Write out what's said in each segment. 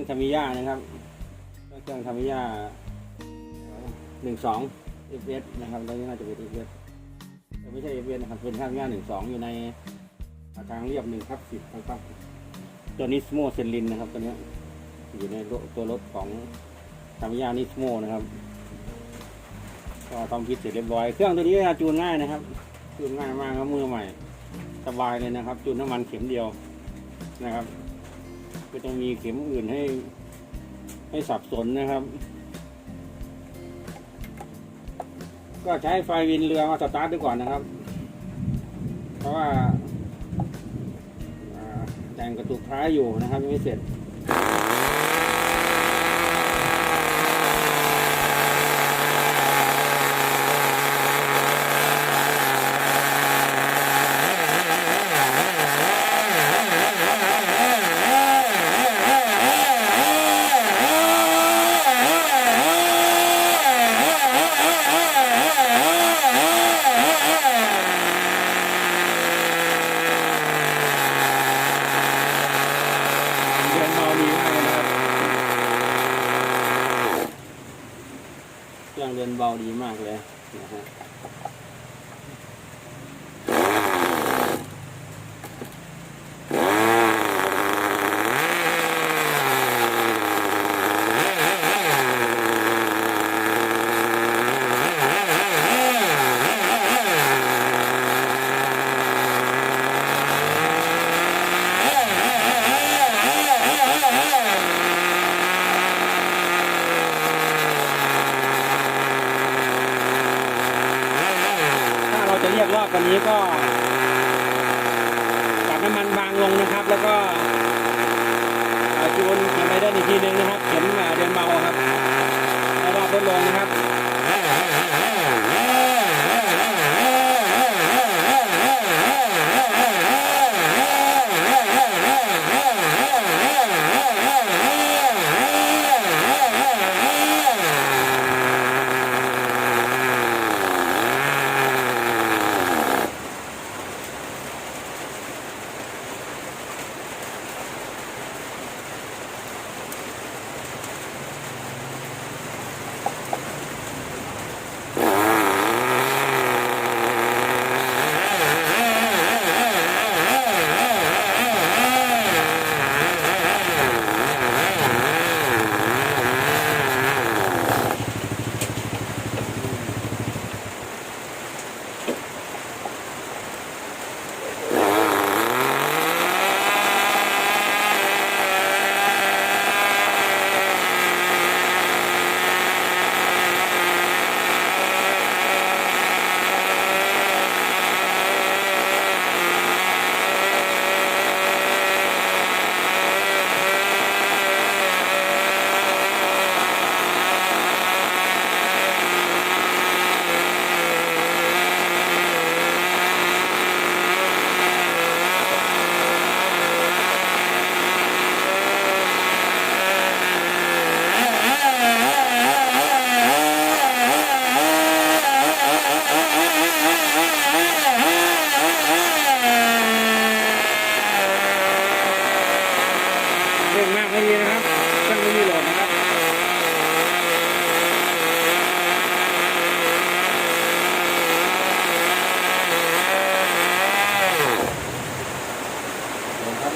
นะครับเครื่องทามิยาหนึ่งสองเอฟเอสนะครับตัวนี้น่าจะเป็นเอฟเอสไม่ใช่เอฟเอสนะครับ เป็นทามิยาหนึ่งสองอยู่ในทางเรียบหนึ่งทับสิบนะครับตัวนิสโมเซนลินนะครับตัวนี้อยู่ในตัวรถของทามิยานิสโมนะครับก็ทำพิษเสร็จเรียบร้อย เครื่องตัวนี้จูนง่ายนะครับ จูนง่ายมากครับมือใหม่ สบายเลยนะครับ จูนน้ำมันเข็มเดียวนะครับ ก็จะมีเข็มอื่นให้ ให้สับสนนะครับ ก็ใช้ไฟวินเรือมาสตาร์ทดูก่อนนะครับ เพราะว่าอ่าแต่งกระตุกท้ายอยู่นะครับยังไม่เสร็จ เดินเบาดีมากเลยนะครับ เงเดินเบาดีมากเลยนะฮะถ้าเรอบวันนี้ก็ตัดน้ำมันบางลงนะครับ แล้วก็จูนเข็มไรเดอร์อีกทีนึงนะครับ เข็มเอ่อเดินเบาครับแล้วรอบลดลงนะครับ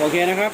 โอเคนะครับ